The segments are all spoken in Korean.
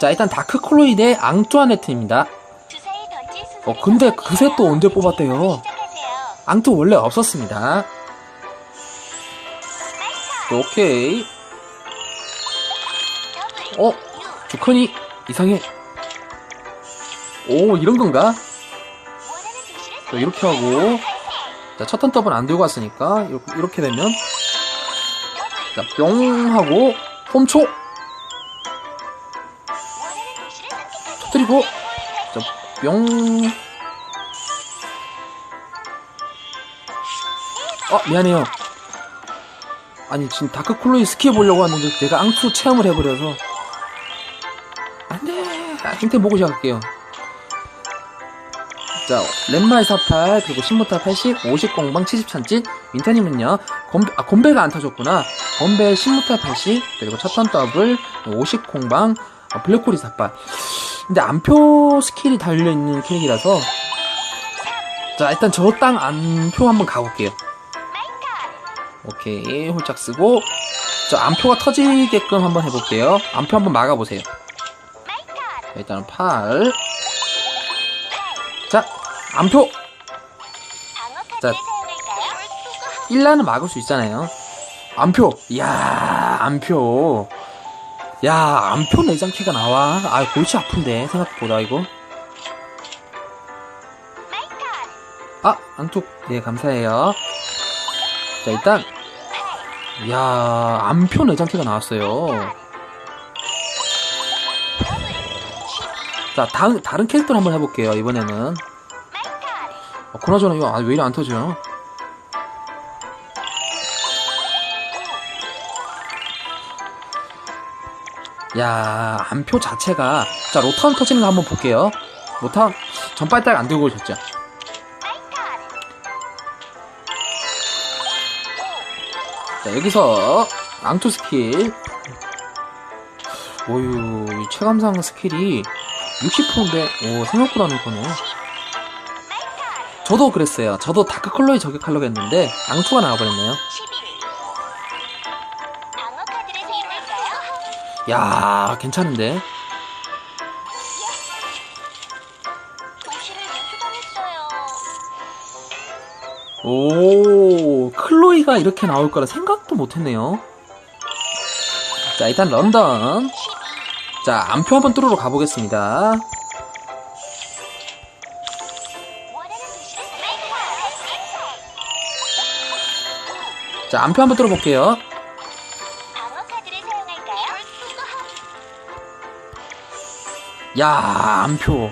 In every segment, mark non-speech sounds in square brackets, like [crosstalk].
자, 일단 다크콜로이 대 앙뚜아네트입니다. 어, 근데 그새 또 언제 뽑았대요? 앙뚜 원래 없었습니다. 오케이. 어, 조커니 이상해. 오, 이런 건가? 자, 이렇게 하고. 자, 첫 턴 더블 안 들고 왔으니까, 이렇게, 이렇게 되면. 자, 뿅 하고, 홈초! 터뜨리고, 자, 뿅. 어, 미안해요. 아니, 지금 다크콜로이 스키 보려고 왔는데, 내가 앙투 체험을 해버려서. 안 돼! 아, 힌트 보고 시작할게요. 자, 렛마이 48, 그리고 신모타 80, 50 공방 70 찬짓, 윈타님은요, 건배, 아, 건배가 안 터졌구나. 건배 신모타 80, 그리고 첫턴 더블, 50 공방, 아, 블랙홀이 48. 근데 안표 스킬이 달려있는 캐릭이라서, 자, 일단 저 땅 안표 한번 가볼게요. 오케이, 홀짝 쓰고, 저 안표가 터지게끔 한번 해볼게요. 안표 한번 막아보세요. 자, 일단은 8. 자, 안표! 자, 1라는 막을 수 있잖아요. 안표! 이야, 안표. 야, 안표 내장키가 나와. 아, 골치 아픈데, 생각보다, 이거. 아, 안쪽, 네, 감사해요. 자, 일단, 이야, 안표 내장키가 나왔어요. 자, 다른, 다른 캐릭터를 한번 해볼게요, 이번에는. 어, 그나저나 이거 아, 왜 이리 안 터져요? 야, 안표 자체가. 자, 로타운 터지는 거 한번 볼게요. 로타운, 전빨딱 안 들고 오셨죠? 자, 여기서, 앙투 스킬. 오유, 이 체감상 스킬이 60%인데, 오, 생각보다는 거네. 저도 그랬어요. 저도 다크컬러에 저격하려고 했는데, 앙투가 나와버렸네요. 야 괜찮은데? 오, 클로이가 이렇게 나올 거라 생각도 못 했네요. 자, 일단 런던. 자, 안표 한번 뚫으러 가보겠습니다. 자, 안표 한번 뚫어볼게요. 야, 안표.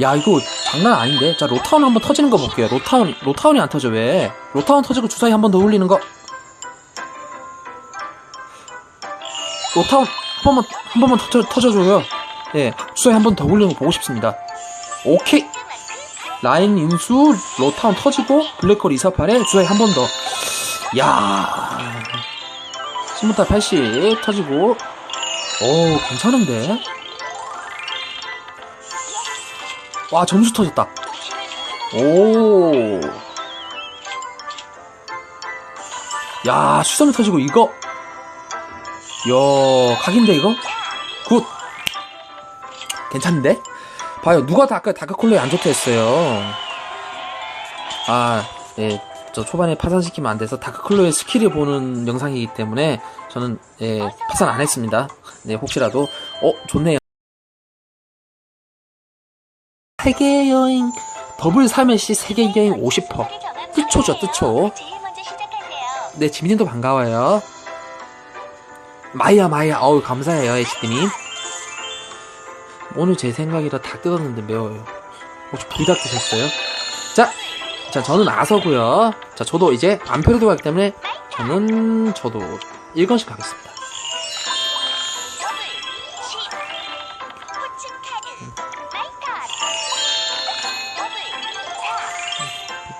야, 이거 장난 아닌데? 자, 로타운 한번 터지는 거 볼게요. 로타운, 로타운이 안 터져, 왜? 로타운 터지고 주사위 한 번 더 올리는 거. 로타운, 한 번만, 한 번만 터져, 터져줘요. 예, 주사위 한 번 더 올리는 거 보고 싶습니다. 오케이. 라인 인수, 로타운 터지고, 블랙홀 248에 주사위 한 번 더. 야 스무타 80 터지고, 오, 괜찮은데? 와, 점수 터졌다. 오. 야, 수점이 터지고, 이거. 야, 각인데, 이거? 굿. 괜찮은데? 봐요, 누가 다크, 다크콜로에 안 좋다 했어요. 아, 예, 저 초반에 파산시키면 안 돼서 다크클로의 스킬을 보는 영상이기 때문에 저는, 예, 파산 안 했습니다. 네, 혹시라도, 어, 좋네요. 세계 여행 더블 3회 시 세계 여행 50%. 뜻초죠, 뜻초. 네, 지민님도 반가워요. 마이야, 마이야. 어우, 감사해요, HD님. 오늘 제 생각이라 닭 뜯었는데 매워요. 혹시 불닭 드셨어요? 자, 자, 저는 아서고요. 자, 저도 이제 안표를 들어가기 때문에 저는 저도 1건씩 가겠습니다.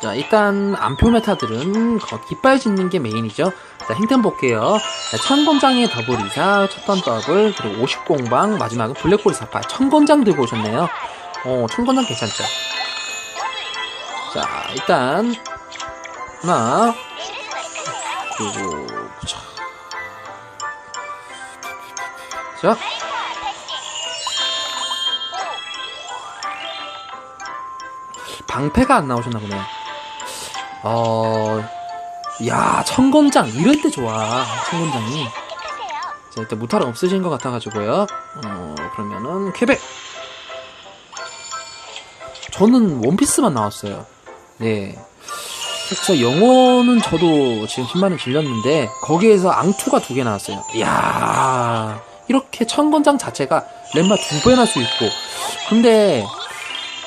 자 일단 암표 메타들은 깃발 짓는 게 메인이죠. 자 행템 볼게요. 자, 천건장의 더블 이사 첫단 더블 그리고 50공방 마지막은 블랙홀 사파. 천건장 들고 오셨네요. 어 천건장 괜찮죠? 자 일단 하나 그리고 자, 자. 방패가 안 나오셨나 보네요. 어, 야, 청건장. 이럴 때 좋아. 청건장이. 자, 일단 무탈은 없으신 것 같아가지고요. 어, 그러면은, 쾌백. 저는 원피스만 나왔어요. 네. 그래서 영어는 저도 지금 10만원 질렸는데, 거기에서 앙투가 두 개 나왔어요. 이야, 이렇게 청건장 자체가 렘마 두 배나 수 있고. 근데,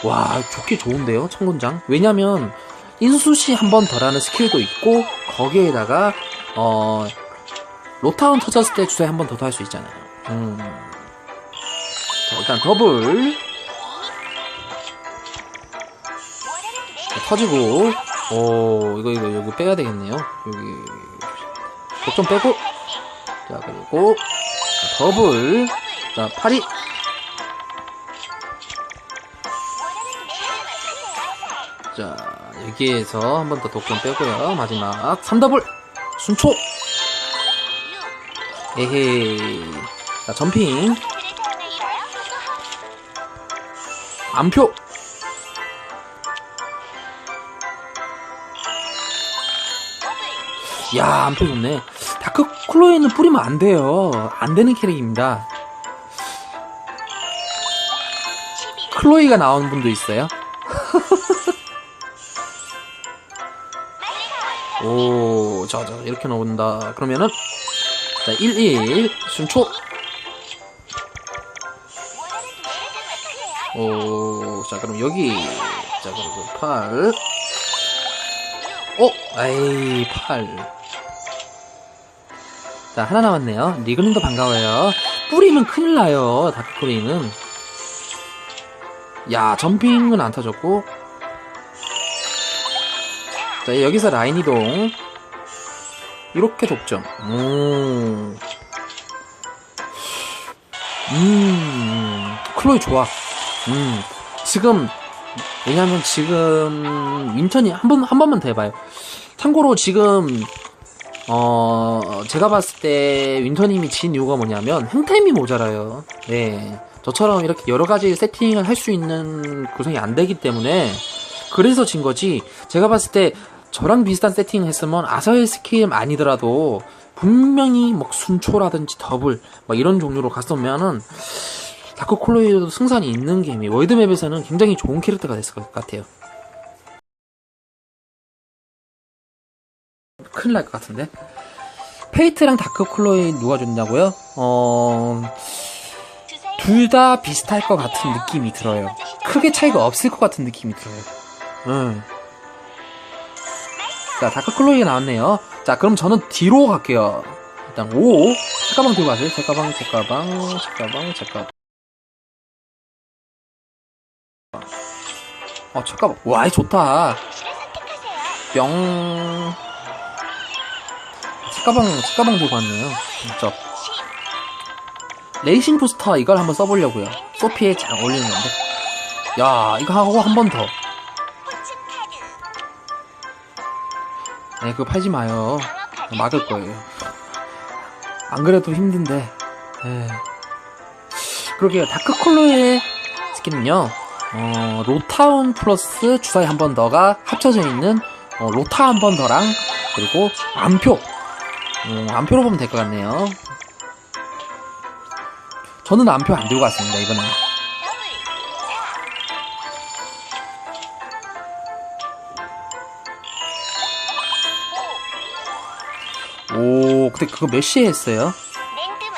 와, 좋게 좋은데요, 청건장? 왜냐면, 인수시 한번 더라는 스킬도 있고, 거기에다가, 어, 로타운 터졌을 때 주사위 한 번 더 할 수 있잖아요. 음. 자, 일단 더블. 자, 터지고, 오, 이거, 이거, 여기 빼야 되겠네요. 여기, 독점 빼고, 자, 그리고, 자, 더블. 자, 파리. 자, 여기에서 한 번 더 독점 빼고요. 마지막, 3더블. 순초. 에헤이. 자, 점핑. 암표. 야, 암표 좋네. 다크 클로에는 뿌리면 안 돼요. 안 되는 캐릭입니다. 클로이가 나오는 분도 있어요. [laughs] 오, 자, 자, 이렇게 나온다. 그러면은, 자, 1, 1, 순초. 오, 자, 그럼 여기. 자, 그리고 8. 어? 아이, 8. 자, 하나 남았네요. 리그님도 반가워요. 뿌리면 큰일 나요, 다크코리는. 야, 점핑은 안 터졌고. 자, 여기서 라인 이동. 이렇게 독점. 오. 음, 클로이 좋아. 음, 지금, 왜냐면 지금, 윈턴이 한 번, 한 번만 더 해봐요. 참고로 지금, 어, 제가 봤을 때 윈터님이 진 이유가 뭐냐면 행템이 모자라요. 네. 저처럼 이렇게 여러 가지 세팅을 할 수 있는 구성이 안 되기 때문에 그래서 진 거지. 제가 봤을 때 저랑 비슷한 세팅을 했으면 아서의 스킬 아니더라도 분명히 뭐 순초라든지 더블 뭐 이런 종류로 갔으면은 다크 콜로이도 승산이 있는 게임이 월드맵에서는 굉장히 좋은 캐릭터가 됐을 것 같아요. 큰일 날 것 같은데. 페이트랑 다크 콜로이 누가 좋냐고요? 어, 둘 다 비슷할 것 같은 느낌이 들어요. 크게 차이가 없을 것 같은 느낌이 들어요. 음. 자, 다크 콜로이가 나왔네요. 자, 그럼 저는 뒤로 갈게요. 일단 5. 책가방 들고 가세요. 책가방, 책가방, 책가방, 책가방. 어, 책가방. 와, 이 좋다. 뿅. 책가방, 책가방 들고 왔네요. 진짜. 레이싱 부스터 이걸 한번 써보려고요. 소피에 잘 어울리는 건데. 야, 이거 하고 한 번 더. 네, 그거 팔지 마요. 막을 거예요. 안 그래도 힘든데. 에. 그러게요. 다크콜로의 스킨은요, 어, 로타운 플러스 주사위 한 번 더가 합쳐져 있는, 어, 로타 한 번 더랑, 그리고 암표. 음, 암표로 보면 될 것 같네요. 저는 암표 안 들고 왔습니다, 이번엔. 근데 그거 몇 시에 했어요?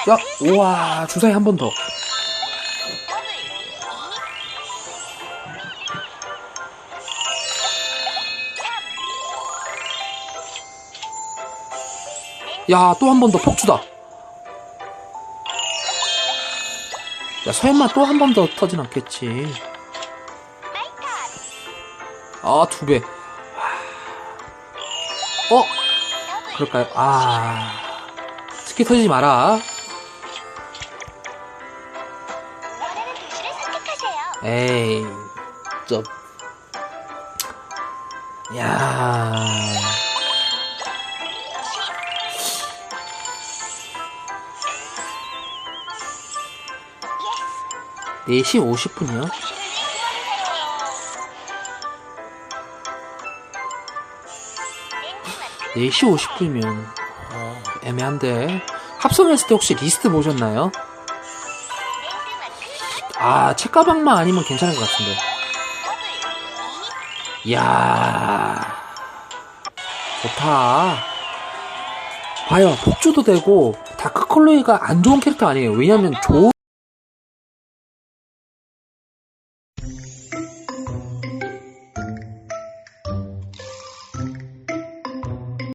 야, 우와, 주사위 한 번 더. 야, 또 한 번 더 폭주다. 야, 설마 또 한 번 더 터진 않겠지. 아, 두 배. 어? 그럴까요? 아. 쉽게 터지지 마라. 에이, 저, 야. 네시 50분이요? 4시 50분이면 애매한데. 합성했을 때 혹시 리스트 보셨나요? 아 책가방만 아니면 괜찮은 것 같은데. 이야. 좋다. 봐요 폭주도 되고 다크컬러가 안 좋은 캐릭터 아니에요. 왜냐면 좋은